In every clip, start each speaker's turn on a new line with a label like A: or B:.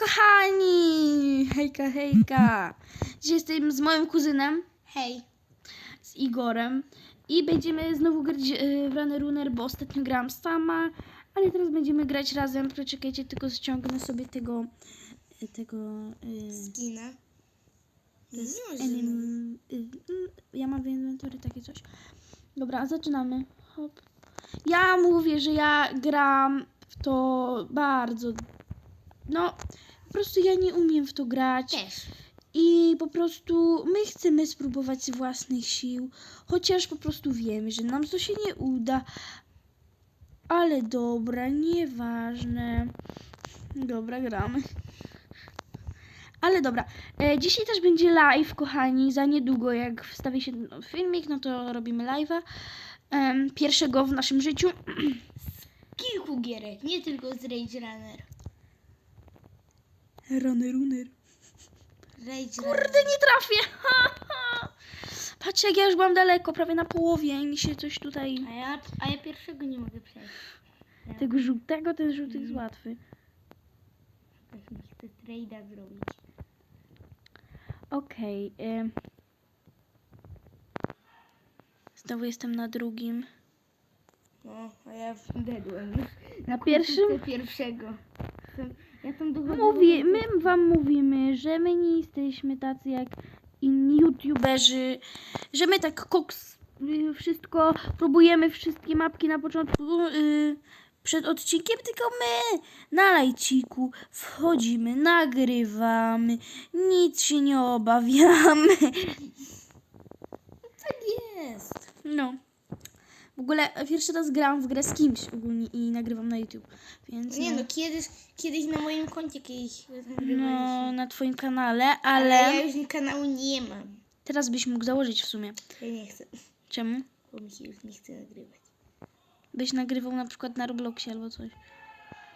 A: Kochani! Hejka, hejka! Dzisiaj jestem z moim kuzynem,
B: Hej.
A: z Igorem i będziemy znowu grać e, w Runner Runner, bo ostatnio grałam sama, ale teraz będziemy grać razem. Poczekajcie, tylko ściągnę sobie tego e, tego e,
B: Zginę.
A: to jest
B: Nie ma
A: enim, y, mm, ja mam w inwentory takie coś. Dobra, zaczynamy. Hop. Ja mówię, że ja gram w to bardzo. No, po prostu ja nie umiem w to grać.
B: Też.
A: I po prostu my chcemy spróbować z własnych sił, chociaż po prostu wiemy, że nam to się nie uda. Ale dobra, nieważne. Dobra, gramy. Ale dobra, e, dzisiaj też będzie live, kochani. Za niedługo, jak wstawi się filmik, no to robimy live'a. Em, pierwszego w naszym życiu.
B: Kilku gierek, nie tylko z Rage Runner.
A: Runner, runner.
B: Rage
A: Kurde, nie trafię! Patrzcie, jak ja już byłam daleko, prawie na połowie i mi się coś tutaj...
B: A ja, a ja pierwszego nie mogę przejść.
A: Tego żółtego, ten żółty jest łatwy.
B: Ktoś mi chce trade'a zrobić.
A: Okej. ym. Znowu jestem na drugim.
B: No, a ja dedłem już.
A: Na pierwszym?
B: Pierwszego. Chcę- Ja tam dochodzę...
A: Mówi, my wam mówimy, że my nie jesteśmy tacy jak inni youtuberzy, że my tak koks y, wszystko, próbujemy wszystkie mapki na początku y, przed odcinkiem, tylko my na lajciku wchodzimy, nagrywamy, nic się nie obawiamy.
B: Tak jest.
A: No. W ogóle pierwszy raz grałam w grę z kimś ogólnie i nagrywam na YouTube, więc
B: Nie
A: no,
B: kiedyś, kiedyś na moim koncie kiedyś
A: no na twoim kanale,
B: Ale
A: ale
B: ja już kanału nie mam.
A: teraz byś mógł założyć w sumie.
B: Ja nie chcę,
A: Czemu?
B: bo mi się już nie chce nagrywać.
A: Byś nagrywał na przykład na Robloxie albo coś.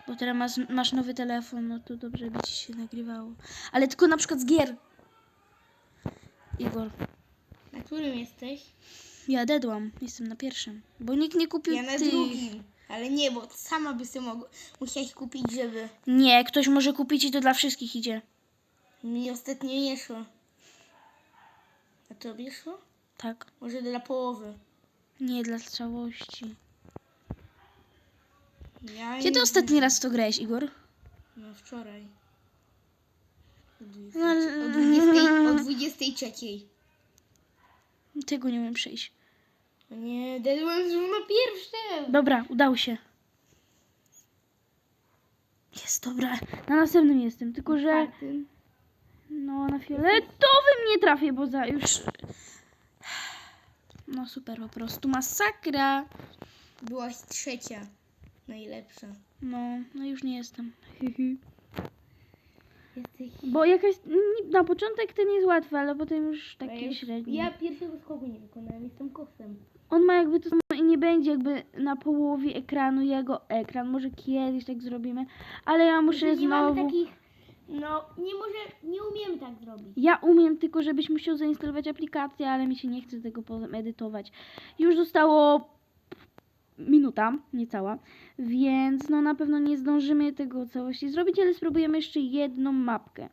A: Bo teraz masz, masz nowy telefon, no to dobrze by ci się nagrywało. Ale tylko na przykład z gier. Igor,
B: Na którym jesteś?
A: Ja dedłam, jestem na pierwszym. Bo nikt nie kupił
B: Ja na
A: tych.
B: drugim. Ale nie, bo sama by sobie mogła, musiałaś kupić, żeby
A: Nie, ktoś może kupić i to dla wszystkich idzie.
B: mi ostatnio nie szło. A tobie szło?
A: Tak.
B: Może dla połowy.
A: Nie dla całości.
B: Ja
A: Kiedy
B: nie-
A: ostatni raz w to grałeś, Igor?
B: No wczoraj. O 20,
A: No, ale-
B: o 20, o 23.
A: Tego nie umiem przejść.
B: Nie, dedłem już na pierwszym.
A: Dobra, udało się. Jest, dobra. Na następnym jestem, tylko że...
B: Czwartym.
A: No, na fioletowym nie trafię, bo za już... No super, po prostu masakra.
B: Byłaś trzecia. Najlepsza.
A: No, no już nie jestem.
B: Jesteś...
A: Bo jakaś... Na początek ten jest łatwy, ale potem już
B: ja
A: taki
B: już-
A: średni.
B: Ja pierwszego skoku nie wykonałem, jestem koksem.
A: On ma jakby to samo i nie będzie jakby na połowie ekranu jego ekran. Może kiedyś tak zrobimy, ale ja muszę
B: nie
A: znowu...
B: mamy takich... No, nie może... Nie umiemy tak zrobić.
A: Ja umiem, tylko żebyś musiał zainstalować aplikację, ale mi się nie chce tego potem edytować. Już zostało minuta, niecała, więc no na pewno nie zdążymy tego całości zrobić, ale spróbujemy jeszcze jedną mapkę.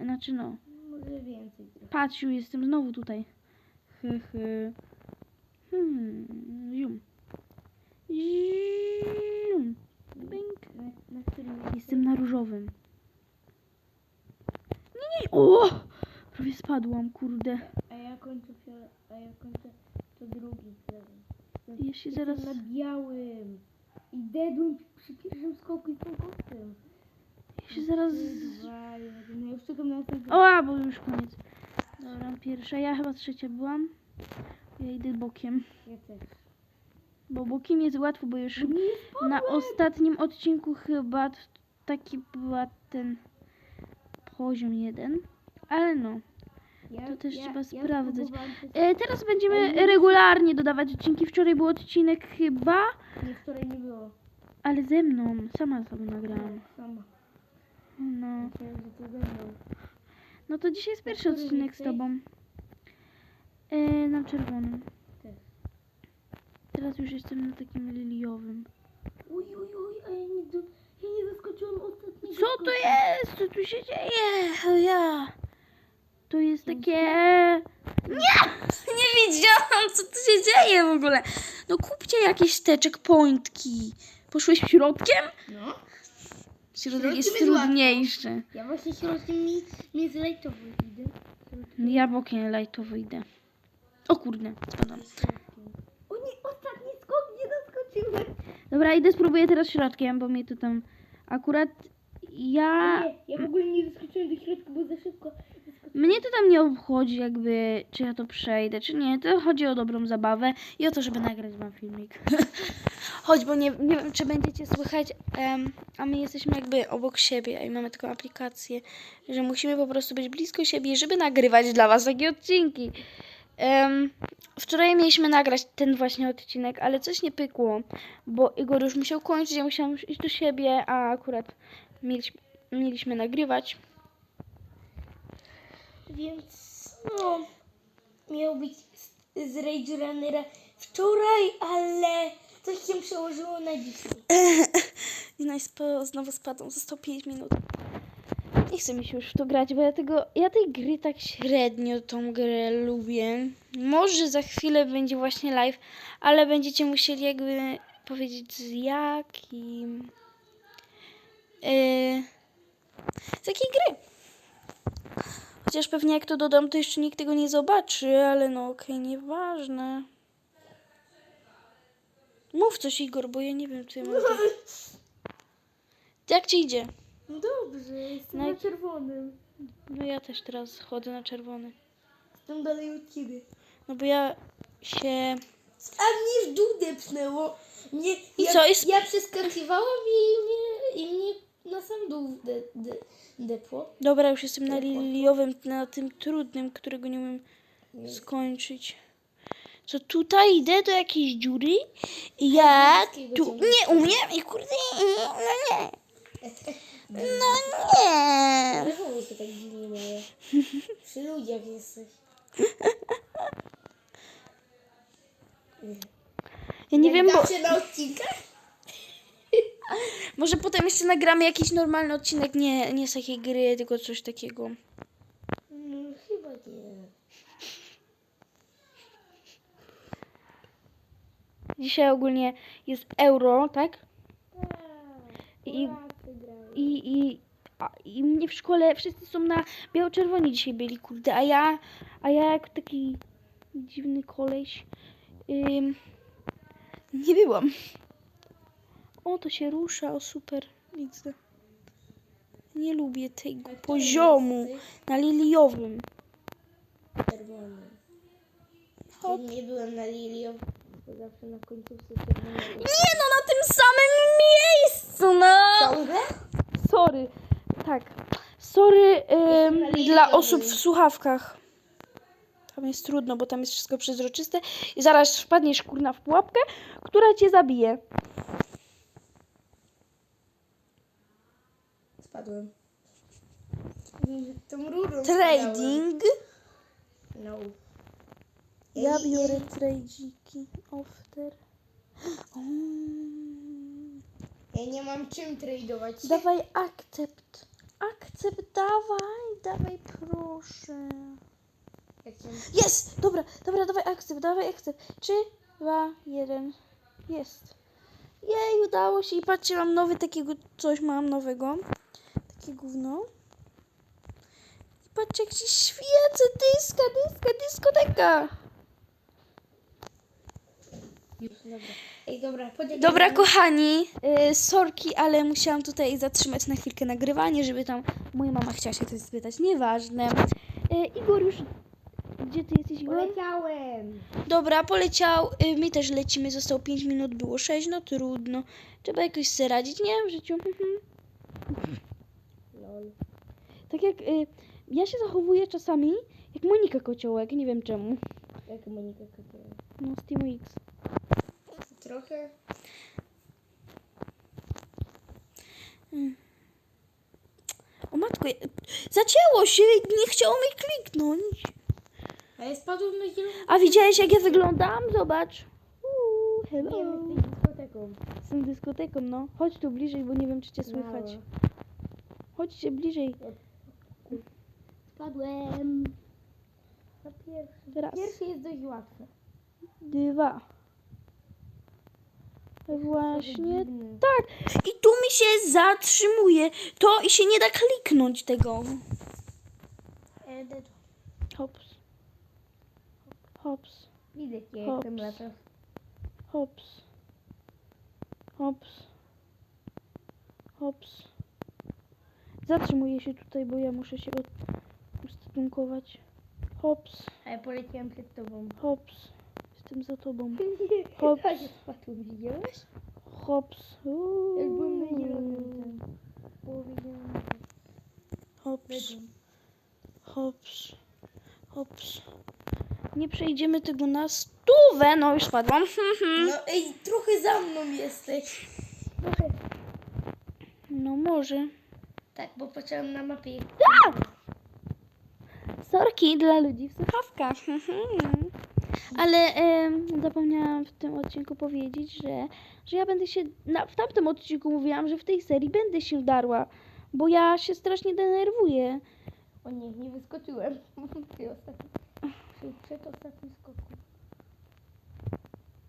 A: Znaczy no,
B: Może więcej.
A: patrz, jestem znowu tutaj. Hy, hy. Hmm, zium. Zium.
B: Jest...
A: Jestem na różowym. Nie, nie, o! Prawie spadłam, kurde.
B: A ja kończę. A ja kończę to drugi. Jestem,
A: Ja się zaraz...
B: na białym. I dedłem przy pierwszym skoku i tą koksem.
A: Ja się zaraz...
B: No już czekam na.
A: O, bo już koniec. Dobra, pierwsza. Ja chyba trzecia byłam. Ja idę bokiem.
B: Ja też.
A: Bo bokiem jest łatwo, bo już na ostatnim odcinku chyba taki była ten poziom jeden. Ale no. To też trzeba sprawdzać. E, teraz będziemy regularnie dodawać odcinki. Wczoraj był odcinek chyba,
B: Nie, wczoraj nie było.
A: ale ze mną. Sama sobie nagrałam.
B: Sama.
A: No.
B: Myślałem, że to ze mną.
A: No to dzisiaj jest pierwszy odcinek z
B: jesteś?
A: tobą. E, na czerwonym.
B: Też.
A: Teraz już jestem na takim liliowym.
B: Uj, uj, uj, a ja nie, do, ja nie zaskoczyłam ostatniego
A: Co to jest? co tu się dzieje? O ja. To jest takie... Nie! Nie wiedziałam, co tu się dzieje w ogóle. No kupcie jakieś te checkpointki. Poszłeś środkiem?
B: No.
A: Środek
B: Środkiem
A: jest trudniejszy.
B: Ja właśnie środkiem mi, mi zlejtowo idę.
A: Ja bokiem lajtowo idę. O kurde, spadam.
B: O nie, ostatni skok, nie doskoczyłem.
A: Dobra, idę spróbuję teraz środkiem, bo mnie to tam akurat ja...
B: Nie, ja w ogóle nie doskoczyłem do środka, bo za szybko.
A: Mnie to tam nie obchodzi jakby, czy ja to przejdę, czy nie. To chodzi o dobrą zabawę i o to, żeby nagrać wam filmik. Chodź, bo nie, nie wiem, czy będziecie słychać, em, a my jesteśmy jakby obok siebie i mamy taką aplikację, że musimy po prostu być blisko siebie, żeby nagrywać dla was takie odcinki. Em, wczoraj mieliśmy nagrać ten właśnie odcinek, ale coś nie pykło, bo Igor już musiał kończyć, ja musiałam iść do siebie, a akurat mieliśmy, mieliśmy nagrywać.
B: Więc no, miał być z, Rage Runnera wczoraj, ale coś się przełożyło na dzisiaj.
A: I spo, znowu spadł, został 5 minut. Nie chce mi się już w to grać, bo ja tego, ja tej gry tak średnio tą grę lubię. Może za chwilę będzie właśnie live, ale będziecie musieli jakby powiedzieć z jakim. Yy, z jakiej gry? Chociaż pewnie jak to dodam, to jeszcze nikt tego nie zobaczy, ale no okej, nieważne. Mów coś Igor, bo ja nie wiem co ja mam. Jak ci idzie?
B: No dobrze, jestem
A: No
B: na czerwonym.
A: No ja też teraz chodzę na czerwony.
B: Jestem dalej od ciebie.
A: No bo ja się...
B: A mnie w dół depnęło. Mnie,
A: I
B: ja,
A: co, jest-
B: Ja przeskakiwałam i mnie, i mnie na sam dół de, de, depło.
A: Dobra, już jestem na liliowym, na tym trudnym, którego nie umiem skończyć. Co tutaj idę do jakiejś dziury i ja tu nie umiem i kurde, no nie. No nie.
B: Się tak dziwnie? Przy ludziach jesteś.
A: Ja nie wiem, bo
B: Zawsze na odcinkach?
A: Może potem jeszcze nagramy jakiś normalny odcinek, nie, nie z takiej gry, tylko coś takiego.
B: Mm, chyba nie.
A: Dzisiaj ogólnie jest euro, tak? I- I, i, a, I mnie w szkole wszyscy są na biało-czerwoni dzisiaj byli, kurde, a ja, a ja jak taki dziwny koleś ym, nie byłam. O, to się rusza, o super, widzę. Nie lubię tego poziomu na liliowym.
B: Czerwony. Nie byłem na Lilio, bo zawsze na końcówce czerwonego.
A: Nie no, na tym samym miejscu, no!
B: Ciągle?
A: Sorry, tak. Sorry
B: linii
A: dla osób w słuchawkach. Tam jest trudno, bo tam jest wszystko przezroczyste i zaraz wpadniesz kurna w pułapkę, która cię zabije.
B: Spadłem. Tą rurą
A: Trading.
B: No.
A: Ja biorę tradziki. After. O,
B: Ja nie mam czym tradować.
A: dawaj akcept. Akcept, dawaj, dawaj proszę. Jest! Dobra, dobra, dawaj akcept, dawaj akcept. Trzy, dwa, jeden. Jest. Jej, udało się. I patrzcie, mam nowy takiego, coś mam nowego. Takie gówno. I patrzcie, jak się świecę. Dyska, dyska, dyskoteka.
B: Dobra. Ej, dobra.
A: Dobra, kochani, yy, sorki, ale musiałam tutaj zatrzymać na chwilkę nagrywanie, żeby tam moja mama chciała się coś spytać. Nieważne. Yy, Igor już... Gdzie ty jesteś, Igor?
B: Poleciałem.
A: Dobra, poleciał. Y, My też lecimy. Zostało 5 minut, było 6. No trudno. Trzeba jakoś sobie radzić, nie? W życiu.
B: Lol.
A: Tak jak y, ja się zachowuję czasami jak Monika Kociołek. Nie wiem czemu.
B: Jak Monika Kociołek.
A: No, z Teamu X.
B: Trochę.
A: O matko, zacięło się. Nie chciało mi kliknąć.
B: A ja spadłem na zieloną.
A: A widziałeś jak ja wyglądam? Zobacz. Uuu, hello.
B: Nie, jesteś dyskoteką.
A: Tą dyskoteką, no. Chodź tu bliżej, bo nie wiem czy cię słychać. Chodźcie bliżej.
B: Spadłem. Na pierwszy.
A: Raz.
B: Pierwszy jest dość łatwy.
A: Dwa. Właśnie tak. I tu mi się zatrzymuje. To i się nie da kliknąć tego. Hops. Hops.
B: Widzę
A: Hops.
B: jak tam latasz.
A: Hops. Hops. Hops. Zatrzymuję się tutaj, bo ja muszę się od... ustosunkować. Hops.
B: A ja poleciałem przed tobą.
A: Hops. Jestem za tobą. Hops.
B: a się spadłem, widziałeś?
A: Hops.
B: Jak byłem na
A: Uuu.
B: zielonym tym. Połowie zielonym.
A: Hops. Hops. Hops. Nie przejdziemy tego na stówę. No już spadłam.
B: No ej, trochę za mną jesteś. Trochę.
A: No może.
B: Tak, bo patrzyłem na mapie. jak-
A: Sorki dla ludzi w słuchawkach. Ale em, zapomniałam w tym odcinku powiedzieć, że, że ja będę się. Na, w tamtym odcinku mówiłam, że w tej serii będę się darła, bo ja się strasznie denerwuję.
B: O nie, nie wyskoczyłem. Przy ostatnim, przy przedostatnim skoku.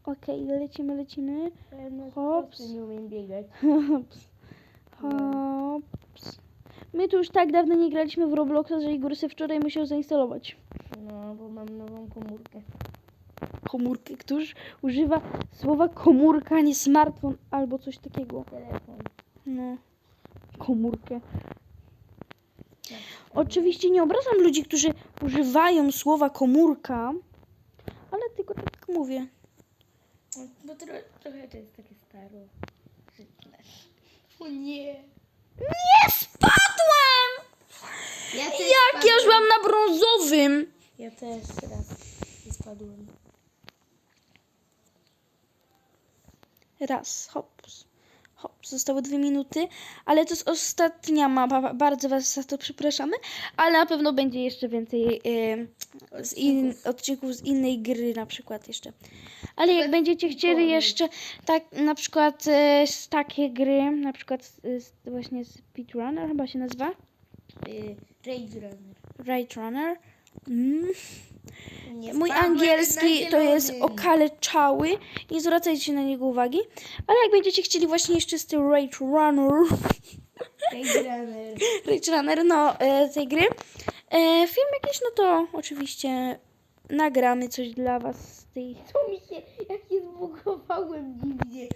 A: Okej, lecimy, lecimy.
B: Ja na
A: Hops.
B: nie umiem biegać.
A: Hops. Hops. My tu już tak dawno nie graliśmy w Robloxa, że Igor sobie wczoraj musiał zainstalować
B: No, bo mam nową komórkę.
A: komórkę. Któż używa słowa komórka, a nie smartfon albo coś takiego.
B: Telefon.
A: No, komórkę. Oczywiście nie obrażam ludzi, którzy używają słowa komórka, ale tylko tak mówię.
B: No, tro, trochę to jest takie staro. O nie.
A: Nie spadłam!
B: Ja
A: Jak ja już byłam na brązowym!
B: Ja też raz spadłem.
A: Raz, hops. Hops, zostały dwie minuty, ale to jest ostatnia mapa. Bardzo Was za to przepraszamy, ale na pewno będzie jeszcze więcej e, z in, odcinków z innej gry na przykład jeszcze. Ale jak będziecie chcieli jeszcze tak na przykład e, z takie gry, na przykład z, z, właśnie Speedrunner chyba się nazywa,
B: Y, Rage Runner.
A: Rage Runner. Mm.
B: Nie
A: Mój
B: spadłem
A: angielski to jest okaleczały. Nie zwracajcie na niego uwagi. Ale jak będziecie chcieli właśnie jeszcze z tym Rage Runner,
B: Rage Runner.
A: Rage Runner, no e, tej gry, e, film jakiś, no to oczywiście nagramy coś dla was z tej.
B: Co mi się, jak się zbugowałem dziwnie.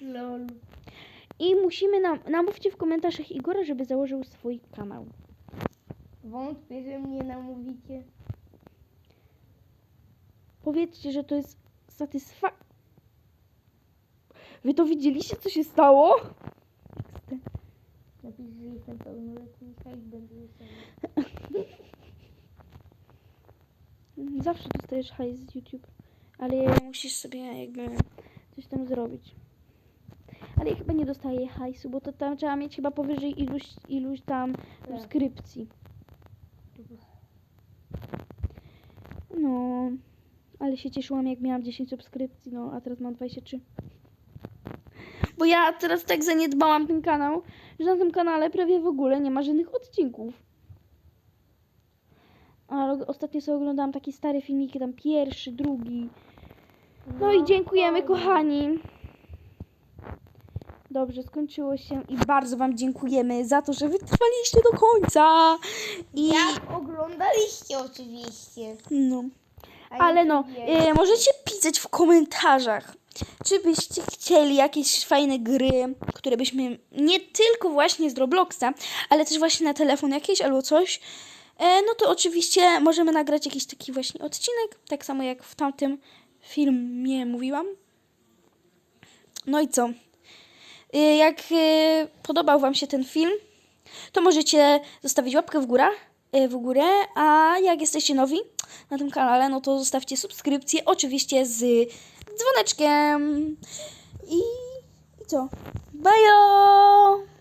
B: Lol.
A: I musimy nam, namówcie w komentarzach Igora, żeby założył swój kanał.
B: Wątpię, że mnie namówicie.
A: Powiedzcie, że to jest satysfa... Wy to widzieliście, co się stało?
B: Napisz, że jestem pełnoletni i będę.
A: Zawsze dostajesz hajs z YouTube, ale musisz sobie jakby coś tam zrobić. Ale ja chyba nie dostaję hajsu, bo to tam trzeba mieć chyba powyżej iluś, iluś tam subskrypcji. No, ale się cieszyłam jak miałam 10 subskrypcji, no a teraz mam 23. Bo ja teraz tak zaniedbałam ten kanał, że na tym kanale prawie w ogóle nie ma żadnych odcinków. Ale ostatnio sobie oglądałam takie stare filmiki, tam pierwszy, drugi. No i dziękujemy, kochani. Dobrze, skończyło się i bardzo Wam dziękujemy za to, że wytrwaliście do końca. I
B: Jak oglądaliście oczywiście.
A: no.
B: A
A: Ale no, e, możecie pisać w komentarzach, czy byście chcieli jakieś fajne gry, które byśmy nie tylko właśnie z Robloxa, ale też właśnie na telefon jakieś albo coś. E, no to oczywiście możemy nagrać jakiś taki właśnie odcinek, tak samo jak w tamtym filmie mówiłam. No i co? E, jak e, podobał Wam się ten film, to możecie zostawić łapkę w górę, w górę, a jak jesteście nowi na tym kanale, no to zostawcie subskrypcję, oczywiście z dzwoneczkiem. I, i co? Bajo!